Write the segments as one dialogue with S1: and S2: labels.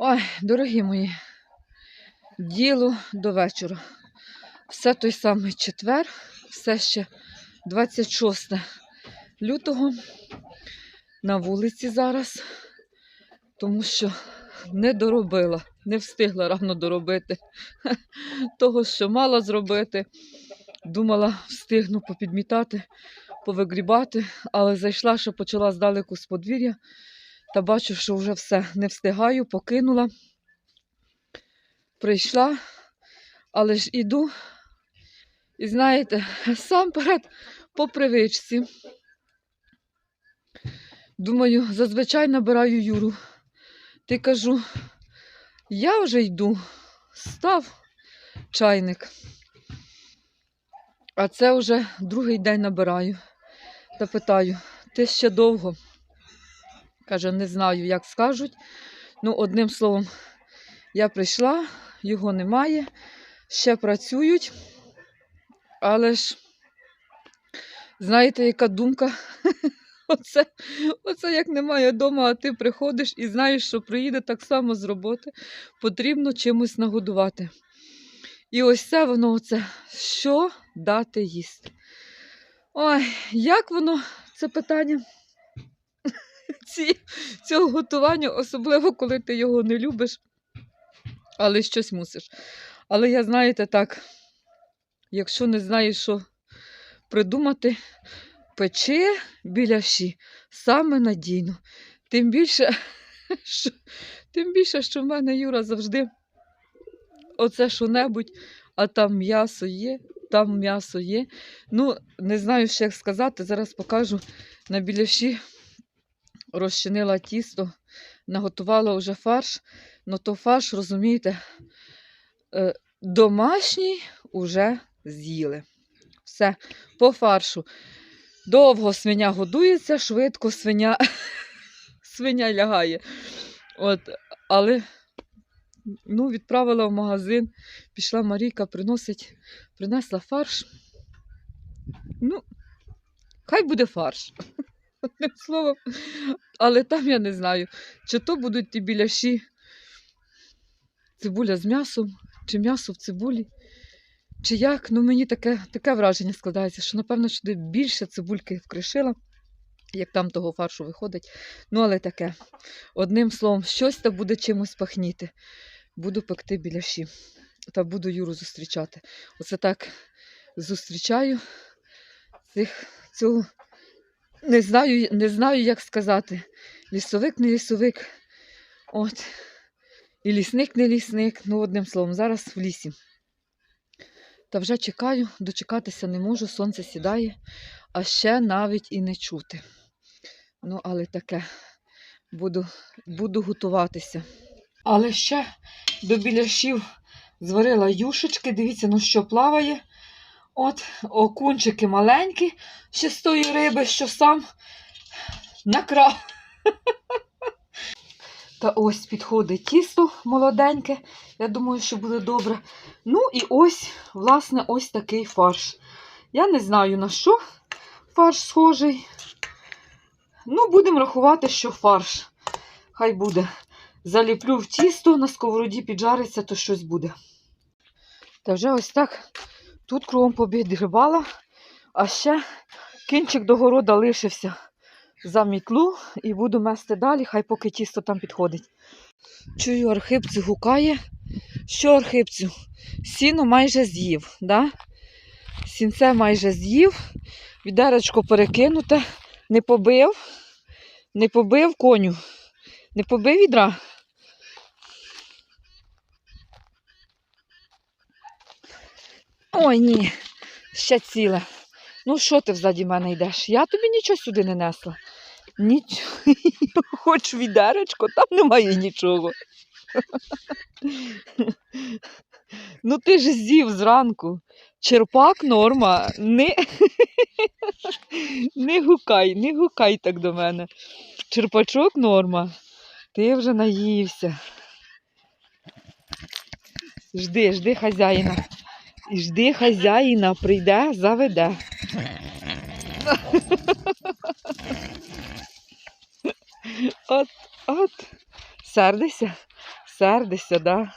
S1: Ой, дорогі мої, діло до вечора. Все той самий четвер, все ще 26 лютого на вулиці зараз, тому що не доробила, не встигла рано доробити того, що мала зробити. Думала, встигну попідмітати, повигрібати, але зайшла, що почала здалеку з подвір'я та бачу, що вже все не встигаю, покинула. Прийшла, але ж іду. І знаєте, сам перед по привичці. Думаю, зазвичай набираю Юру. Ти кажу, я вже йду, став чайник. А це вже другий день набираю. Та питаю, ти ще довго? Каже, не знаю, як скажуть. Ну, одним словом, я прийшла, його немає, ще працюють. Але ж, знаєте, яка думка? Оце, оце як немає вдома, а ти приходиш і знаєш, що приїде так само з роботи, потрібно чимось нагодувати. І ось це воно, оце, що дати їсти. Ой, як воно, це питання ці, цього готування, особливо, коли ти його не любиш, але щось мусиш. Але я, знаєте, так, якщо не знаєш, що придумати, печи біляші саме надійно. Тим більше, що, тим більше, що в мене Юра завжди оце що-небудь, а там м'ясо є, там м'ясо є. Ну, не знаю, ще як сказати, зараз покажу на біляші розчинила тісто, наготувала вже фарш. Ну то фарш, розумієте, е, домашній уже з'їли. Все, по фаршу. Довго свиня годується, швидко свиня, свиня лягає. От, але ну, відправила в магазин, пішла Марійка, приносить, принесла фарш. Ну, хай буде фарш. Одним словом, але там я не знаю, чи то будуть ті біляші цибуля з м'ясом, чи м'ясо в цибулі, чи як. Ну, мені таке, таке враження складається, що, напевно, сюди більше цибульки вкришила, як там того фаршу виходить. Ну, але таке. Одним словом, щось та буде чимось пахніти. Буду пекти біляші. Та буду Юру зустрічати. Оце так зустрічаю цих, цього. Не знаю, не знаю, як сказати. Лісовик, не лісовик. От. І лісник, не лісник. Ну, одним словом, зараз в лісі. Та вже чекаю, дочекатися не можу, сонце сідає, а ще навіть і не чути. Ну, але таке, буду, буду готуватися. Але ще до біляшів зварила юшечки, дивіться, ну що плаває. От, окунчики маленькі, ще з тої риби, що сам накрав. Та ось підходить тісто молоденьке. Я думаю, що буде добре. Ну і ось, власне, ось такий фарш. Я не знаю на що фарш схожий. Ну, будемо рахувати, що фарш. Хай буде. Заліплю в тісто, на сковороді піджариться, то щось буде. Та вже ось так Тут кругом побігрібала, а ще кінчик до города лишився за мітлу і буду мести далі, хай поки тісто там підходить. Чую, архипцю гукає. Що архипцю? Сіно майже з'їв, да? сінце майже з'їв, відеречко перекинуте, не побив, не побив коню, не побив відра. Ой, ні, ще ціле. Ну, що ти взаді мене йдеш? Я тобі нічого сюди не несла. Нічого. Хоч відеречко, там немає нічого. Ну, ти ж з'їв зранку. Черпак норма. Не... не гукай, не гукай так до мене. Черпачок норма. Ти вже наївся. Жди, жди хазяїна. І жди хазяїна, прийде, заведе. От, от, сердися, сердишся, да?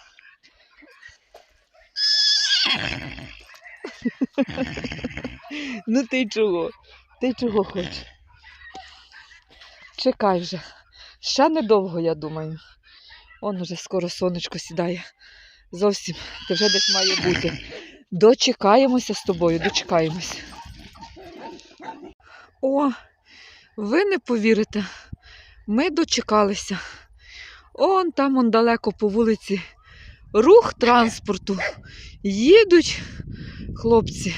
S1: ну ти чого? Ти чого хочеш? Чекай вже. Ще недовго, я думаю. Он уже скоро сонечко сідає. Зовсім ти вже десь має бути. Дочекаємося з тобою, дочекаємося. О, ви не повірите, ми дочекалися. Он там он далеко по вулиці рух транспорту. Їдуть хлопці,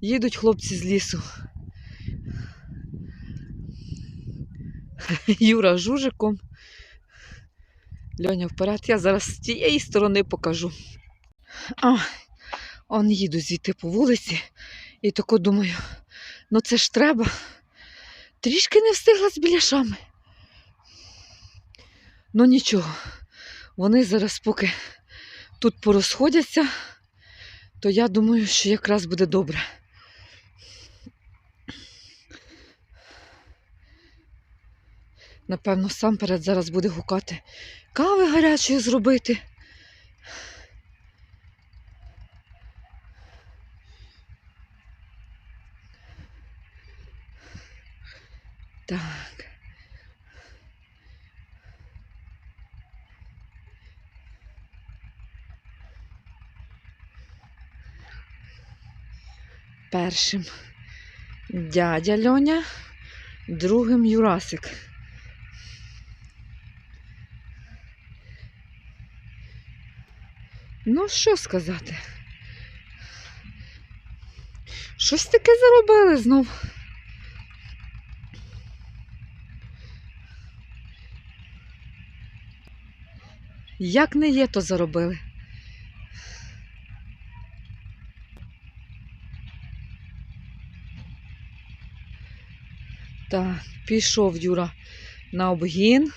S1: їдуть хлопці з лісу. Юра жужиком. Льоня вперед. Я зараз з тієї сторони покажу. Он їду звідти по вулиці і тако думаю, ну це ж треба. Трішки не встигла з біляшами. Ну нічого, вони зараз поки тут порозходяться, то я думаю, що якраз буде добре. Напевно, сам перед зараз буде гукати кави гарячої зробити. Так. Першим дядя Льоня, другим Юрасик. Ну, що сказати? Щось таке заробили знов. Як не є, то заробили. Так, пішов Юра на обгін.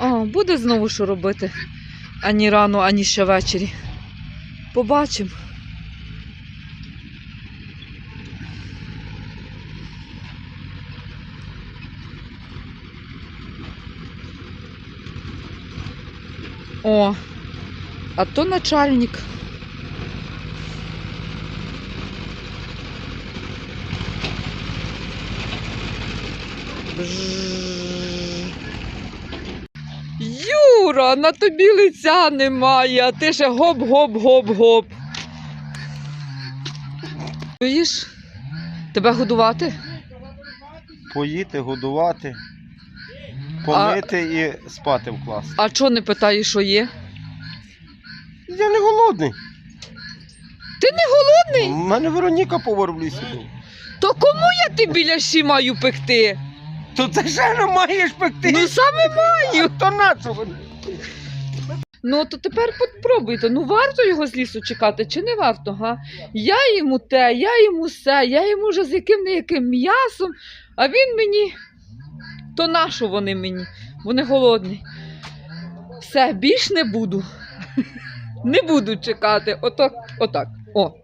S1: О, буде знову що робити. Ані рано, ані ще ввечері. Побачимо. О, а то начальник. Бжжж. Юра, на тобі лиця немає, а ти ще гоп-гоп-гоп-гоп. Чуєш? Тебе годувати?
S2: Поїти, годувати, помити і спати вкласти.
S1: А чого не питаєш, що є?
S2: Я не голодний.
S1: Ти не голодний?
S2: У мене Вероніка повар в лісі був.
S1: То кому я ти біляші маю пекти?
S2: То це ще не маєш пекти.
S1: Ну саме маю.
S2: то на вони?
S1: Ну то тепер попробуйте. Ну варто його з лісу чекати чи не варто? Га? Я йому те, я йому все, я йому вже з яким не яким м'ясом, а він мені. То нащо вони мені? Вони голодні. Все, більш не буду. Не буду чекати. Отак, отак. О.